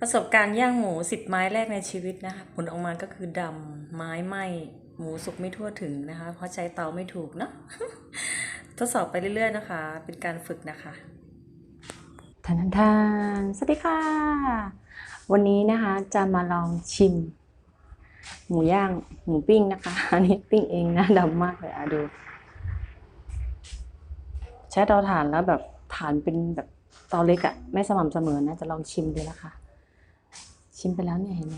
ประสบการณ์ย่างหมูสิบไม้แรกในชีวิตนะคะ ผลออกมาก็คือดำไม้ไหมหมูสุกไม่ทั่วถึงนะคะ เพราะใช้เตาไม่ถูกเนาะทดสอบไปเรื่อยๆนะคะ เป็นการฝึกนะคะทานทานสวัสดีค่ะ วันนี้นะคะจะมาลองชิม หมูย่างหมูปิ้งนะคะ อันนี้ปิ้งเองนะดำมากเลยอะดู ใช้เตาถ่านแล้วแบบถ่านเป็นแบบเตาเล็กอะไม่สม่ำเสมอนะ จะลองชิมดูแล้วค่ะ ชิมไปแล้วเนี่ยเห็นไหม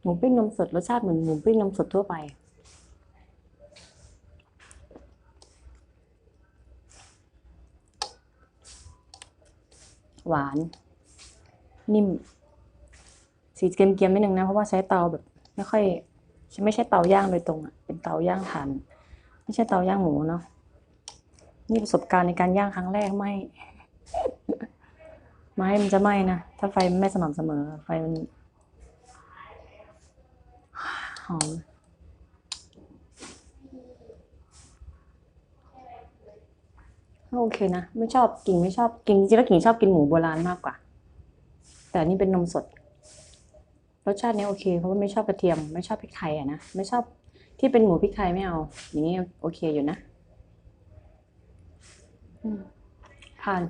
หมูปิ้งนมสดรสชาติเหมือนหมูปิ้งนมสดทั่วไป หวาน นิ่ม สีเกรียมๆนิดนึงนะ เพราะว่าใช้เตาแบบ ไม่ค่อยไม่ใช่เตาย่างโดยตรงอะเป็นเตาย่างถ่านไม่ใช่เตาย่างหมูเนาะนี่ประสบการณ์ในการย่างครั้งแรกไหม ไม้มันจะไหม้นะ ถ้าไฟไม่สม่ำเสมอ ไฟมันหอมโอเคนะ ไม่ชอบกิ่งไม่ชอบกิ่งจริงๆแล้วกิ่งชอบกินหมูโบราณมากกว่า แต่นี่เป็นนมสดรสชาติเนี้ยโอเค เพราะว่าไม่ชอบกระเทียม ไม่ชอบพริกไทยอะนะไม่ชอบที่เป็นหมูพริกไทยไม่เอา อย่างนี้โอเคอยู่นะผ่าน